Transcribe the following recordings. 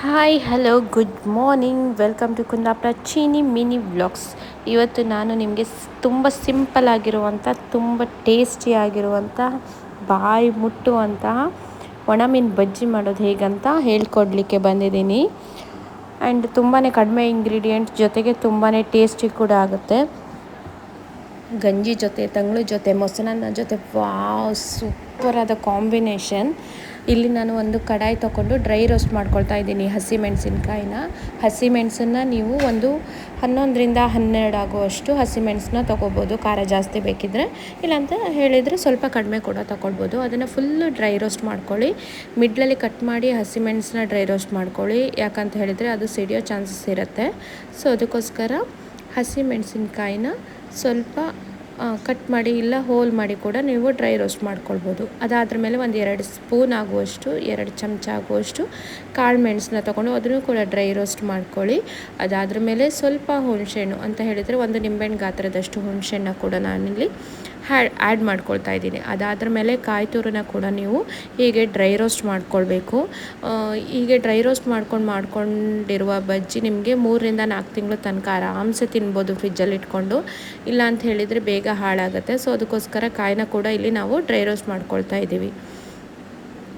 Hi hello good morning welcome to Kundapura Cheeni mini vlogs ಇವತ್ತು ನಾನು ನಿಮಗೆ ತುಂಬ ಸಿಂಪಲ್ ಆಗಿರುವಂಥ ತುಂಬ ಟೇಸ್ಟಿ ಆಗಿರುವಂಥ ಬಾಯಿ ಮುಟ್ಟುವಂತಹ ಒಣ ಮೀನು ಬಜ್ಜಿ ಮಾಡೋದು ಹೇಗಂತ ಹೇಳ್ಕೊಡ್ಲಿಕ್ಕೆ ಬಂದಿದ್ದೀನಿ. ಆ್ಯಂಡ್ ತುಂಬಾ ಕಡಿಮೆ ಇಂಗ್ರೀಡಿಯೆಂಟ್ ಜೊತೆಗೆ ತುಂಬಾ ಟೇಸ್ಟಿ ಕೂಡ ಆಗುತ್ತೆ. ಗಂಜಿ ಜೊತೆ, ತಂಗಳು ಜೊತೆ, ಮೊಸರನ್ನ ಜೊತೆ, ವಾವ್ ಸೂಪರಾದ ಕಾಂಬಿನೇಷನ್. ಇಲ್ಲಿ ನಾನು ಒಂದು ಕಡಾಯಿ ತೊಗೊಂಡು ಡ್ರೈ ರೋಸ್ಟ್ ಮಾಡ್ಕೊಳ್ತಾ ಇದ್ದೀನಿ ಹಸಿ ಮೆಣಸಿನ್ಕಾಯಿನ. ಹಸಿ ಮೆಣಸನ್ನ ನೀವು ಒಂದು ಹನ್ನೊಂದರಿಂದ ಹನ್ನೆರಡು ಆಗುವಷ್ಟು ಹಸಿ ಮೆಣಸನ್ನ ತೊಗೋಬೋದು. ಖಾರ ಜಾಸ್ತಿ ಬೇಕಿದ್ದರೆ ಇಲ್ಲಾಂತ ಹೇಳಿದರೆ ಸ್ವಲ್ಪ ಕಡಿಮೆ ಕೂಡ ತೊಗೊಳ್ಬೋದು. ಅದನ್ನು ಫುಲ್ಲು ಡ್ರೈ ರೋಸ್ಟ್ ಮಾಡ್ಕೊಳ್ಳಿ. ಮಿಡ್ಲಲ್ಲಿ ಕಟ್ ಮಾಡಿ ಹಸಿ ಮೆಣಸನ್ನ ಡ್ರೈ ರೋಸ್ಟ್ ಮಾಡ್ಕೊಳ್ಳಿ. ಯಾಕಂತ ಹೇಳಿದರೆ ಅದು ಸಿಡಿಯೋ ಚಾನ್ಸಸ್ ಇರುತ್ತೆ. ಸೊ ಅದಕ್ಕೋಸ್ಕರ ಹಸಿ ಮೆಣಸಿನ್ಕಾಯಿನ ಸ್ವಲ್ಪ ಕಟ್ ಮಾಡಿ ಇಲ್ಲ ಹೋಲ್ ಮಾಡಿ ಕೂಡ ನೀವು ಡ್ರೈ ರೋಸ್ಟ್ ಮಾಡ್ಕೊಳ್ಬೋದು. ಅದಾದ ಮೇಲೆ ಒಂದು ಎರಡು ಸ್ಪೂನ್ ಆಗುವಷ್ಟು, ಎರಡು ಚಮಚ ಆಗುವಷ್ಟು ಕಾಳು ಮೆಣಸನ್ನ ತೊಗೊಂಡು ಅದನ್ನು ಕೂಡ ಡ್ರೈ ರೋಸ್ಟ್ ಮಾಡ್ಕೊಳ್ಳಿ. ಅದಾದ್ರ ಮೇಲೆ ಸ್ವಲ್ಪ ಹುಣಸೆಹಣ್ಣು ಅಂತ ಹೇಳಿದರೆ ಒಂದು ನಿಂಬೆಹಣ್ಣು ಗಾತ್ರದಷ್ಟು ಹುಣಸೆಹಣ್ಣು ಕೂಡ ನಾನಿಲ್ಲಿ ಆ್ಯಡ್ ಮಾಡ್ಕೊಳ್ತಾ ಇದ್ದೀನಿ. ಅದಾದ್ರ ಮೇಲೆ ಕಾಯಿ ತುರನ ಕೂಡ ನೀವು ಹೀಗೆ ಡ್ರೈ ರೋಸ್ಟ್ ಮಾಡ್ಕೊಳ್ಬೇಕು. ಹೀಗೆ ಡ್ರೈ ರೋಸ್ಟ್ ಮಾಡ್ಕೊಂಡು ಮಾಡ್ಕೊಂಡಿರುವ ಬಜ್ಜಿ ನಿಮಗೆ ಮೂರರಿಂದ ನಾಲ್ಕು ತಿಂಗಳು ತನಕ ಆರಾಮ್ಸೆ ತಿನ್ಬೋದು ಫ್ರಿಜ್ಜಲ್ಲಿ ಇಟ್ಕೊಂಡು. ಇಲ್ಲ ಅಂತ ಹೇಳಿದರೆ ಬೇಗ ಹಾಳಾಗುತ್ತೆ. ಸೊ ಅದಕ್ಕೋಸ್ಕರ ಕಾಯಿನ ಕೂಡ ಇಲ್ಲಿ ನಾವು ಡ್ರೈ ರೋಸ್ಟ್ ಮಾಡ್ಕೊಳ್ತಾ ಇದ್ದೀವಿ.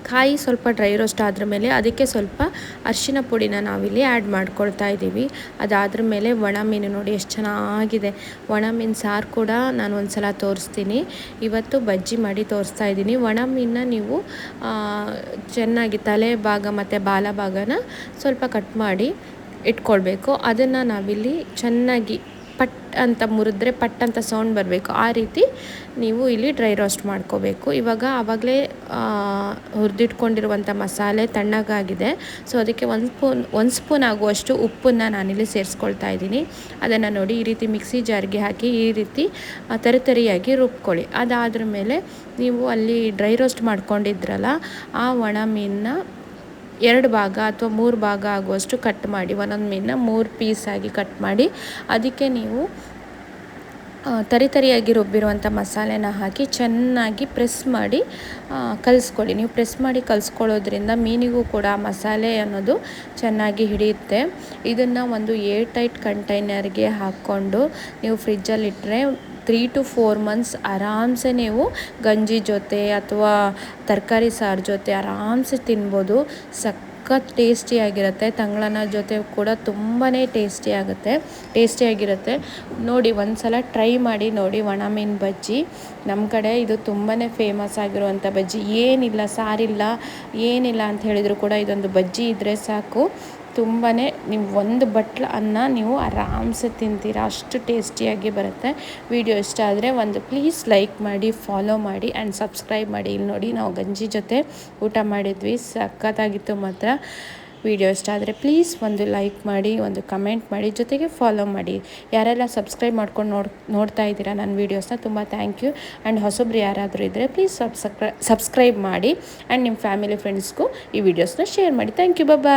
ಕಾಯಿ ಸ್ವಲ್ಪ ಡ್ರೈ ರೋಸ್ಟ್ ಆದ್ರ ಮೇಲೆ ಅದಕ್ಕೆ ಸ್ವಲ್ಪ ಅರಿಶಿನ ಪುಡಿನ ನಾವಿಲ್ಲಿ ಆ್ಯಡ್ ಮಾಡ್ಕೊಳ್ತಾ ಇದ್ದೀವಿ. ಅದಾದ್ರ ಮೇಲೆ ಒಣ ಮೀನು ನೋಡಿ ಎಷ್ಟು ಚೆನ್ನಾಗಿದೆ. ಒಣ ಮೀನು ಸಾರು ಕೂಡ ನಾನು ಒಂದು ಸಲ ತೋರಿಸ್ತೀನಿ. ಇವತ್ತು ಬಜ್ಜಿ ಮಾಡಿ ತೋರಿಸ್ತಾ ಇದ್ದೀನಿ. ಒಣ ಮೀನನ್ನ ನೀವು ಚೆನ್ನಾಗಿ ತಲೆ ಭಾಗ ಮತ್ತು ಬಾಲ ಭಾಗನ ಸ್ವಲ್ಪ ಕಟ್ ಮಾಡಿ ಇಟ್ಕೊಳ್ಬೇಕು. ಅದನ್ನು ನಾವಿಲ್ಲಿ ಚೆನ್ನಾಗಿ ಪಟ್ ಅಂತ ಮುರಿದ್ರೆ ಪಟ್ ಅಂತ ಸೌಂಡ್ ಬರಬೇಕು. ಆ ರೀತಿ ನೀವು ಇಲ್ಲಿ ಡ್ರೈ ರೋಸ್ಟ್ ಮಾಡ್ಕೋಬೇಕು. ಇವಾಗ ಆವಾಗಲೇ ಹುರಿದಿಟ್ಕೊಂಡಿರುವಂಥ ಮಸಾಲೆ ತಣ್ಣಗಾಗಿದೆ. ಸೊ, ಅದಕ್ಕೆ ಒಂದು ಸ್ಪೂನ್ ಒಂದು ಸ್ಪೂನ್ ಆಗುವಷ್ಟು ಉಪ್ಪನ್ನು ನಾನಿಲ್ಲಿ ಸೇರಿಸ್ಕೊಳ್ತಾ ಇದ್ದೀನಿ. ಅದನ್ನು ನೋಡಿ ಈ ರೀತಿ ಮಿಕ್ಸಿ ಜಾರ್ಗೆ ಹಾಕಿ ಈ ರೀತಿ ತರಿತರಿಯಾಗಿ ರುಬ್ಕೊಳ್ಳಿ. ಅದಾದ್ರ ಮೇಲೆ ನೀವು ಅಲ್ಲಿ ಡ್ರೈ ರೋಸ್ಟ್ ಮಾಡ್ಕೊಂಡಿದ್ರಲ್ಲ, ಆ ಒಣ ಮೀನನ್ನ ಎರಡು ಭಾಗ ಅಥವಾ ಮೂರು ಭಾಗ ಆಗುವಷ್ಟು ಕಟ್ ಮಾಡಿ, ಒಂದೊಂದು ಮೀನನ್ನ ಮೂರು ಪೀಸಾಗಿ ಕಟ್ ಮಾಡಿ, ಅದಕ್ಕೆ ನೀವು ತರಿತರಿಯಾಗಿ ರುಬ್ಬಿರುವಂಥ ಮಸಾಲೆನ ಹಾಕಿ ಚೆನ್ನಾಗಿ ಪ್ರೆಸ್ ಮಾಡಿ ಕಲಿಸ್ಕೊಳ್ಳಿ. ನೀವು ಪ್ರೆಸ್ ಮಾಡಿ ಕಲಿಸ್ಕೊಳ್ಳೋದ್ರಿಂದ ಮೀನಿಗೂ ಕೂಡ ಮಸಾಲೆ ಅನ್ನೋದು ಚೆನ್ನಾಗಿ ಹಿಡಿಯುತ್ತೆ. ಇದನ್ನು ಒಂದು ಏರ್ ಟೈಟ್ ಕಂಟೈನರ್ಗೆ ಹಾಕ್ಕೊಂಡು ನೀವು ಫ್ರಿಜ್ಜಲ್ಲಿಟ್ಟರೆ ತ್ರೀ ಟು ಫೋರ್ ಮಂತ್ಸ್ ಆರಾಮ್ಸೆ ನೀವು ಗಂಜಿ ಜೊತೆ ಅಥವಾ ತರಕಾರಿ ಸಾರು ಜೊತೆ ಆರಾಮ್ಸೆ ತಿನ್ಬೋದು. ಸಖತ್ ಟೇಸ್ಟಿಯಾಗಿರುತ್ತೆ ತಂಗಳನ ಜೊತೆ ಕೂಡ ತುಂಬಾ ಟೇಸ್ಟಿಯಾಗುತ್ತೆ ಟೇಸ್ಟಿಯಾಗಿರುತ್ತೆ ನೋಡಿ ಒಂದು ಸಲ ಟ್ರೈ ಮಾಡಿ ನೋಡಿ. ಒಣ ಮೀನು ಬಜ್ಜಿ. ನಮ್ಮ ಕಡೆ ಇದು ತುಂಬಾ ಫೇಮಸ್ ಆಗಿರುವಂಥ ಬಜ್ಜಿ. ಏನಿಲ್ಲ, ಸಾರಿಲ್ಲ, ಏನಿಲ್ಲ ಅಂತ ಹೇಳಿದರೂ ಕೂಡ ಇದೊಂದು ಬಜ್ಜಿ ಇದ್ದರೆ ಸಾಕು. ತುಂಬಾ ನೀವು ಒಂದು ಬಟ್ಲು ಅನ್ನ ನೀವು ಆರಾಮ್ಸೆ ತಿಂತೀರ, ಅಷ್ಟು ಟೇಸ್ಟಿಯಾಗಿ ಬರುತ್ತೆ. ವಿಡಿಯೋ ಇಷ್ಟ ಆದರೆ ಒಂದು ಪ್ಲೀಸ್ ಲೈಕ್ ಮಾಡಿ, ಫಾಲೋ ಮಾಡಿ ಆ್ಯಂಡ್ ಸಬ್ಸ್ಕ್ರೈಬ್ ಮಾಡಿ. ಇಲ್ಲಿ ನೋಡಿ ನಾವು ಗಂಜಿ ಜೊತೆ ಊಟ ಮಾಡಿದ್ವಿ, ಸಖತ್ತಾಗಿತ್ತು ಮಾತ್ರ. ವಿಡಿಯೋ ಇಷ್ಟ ಆದರೆ ಪ್ಲೀಸ್ ಒಂದು ಲೈಕ್ ಮಾಡಿ, ಒಂದು ಕಮೆಂಟ್ ಮಾಡಿ, ಜೊತೆಗೆ ಫಾಲೋ ಮಾಡಿ. ಯಾರೆಲ್ಲ ಸಬ್ಸ್ಕ್ರೈಬ್ ಮಾಡ್ಕೊಂಡು ನೋಡಿ, ನೋಡ್ತಾ ಇದ್ದೀರಾ ನನ್ನ ವೀಡಿಯೋಸ್ನ, ತುಂಬ ಥ್ಯಾಂಕ್ ಯು ಆ್ಯಂಡ್ ಹೊಸಬ್ರು ಯಾರಾದರೂ ಇದ್ದರೆ ಪ್ಲೀಸ್ ಸಬ್ಸ್ಕ್ರೈ, ಸಬ್ಸ್ಕ್ರೈಬ್ ಮಾಡಿ. ಆ್ಯಂಡ್ ನಿಮ್ಮ ಫ್ಯಾಮಿಲಿ ಫ್ರೆಂಡ್ಸ್ಗೂ ಈ ವಿಡಿಯೋಸ್ನ ಶೇರ್ ಮಾಡಿ. Thank you Baba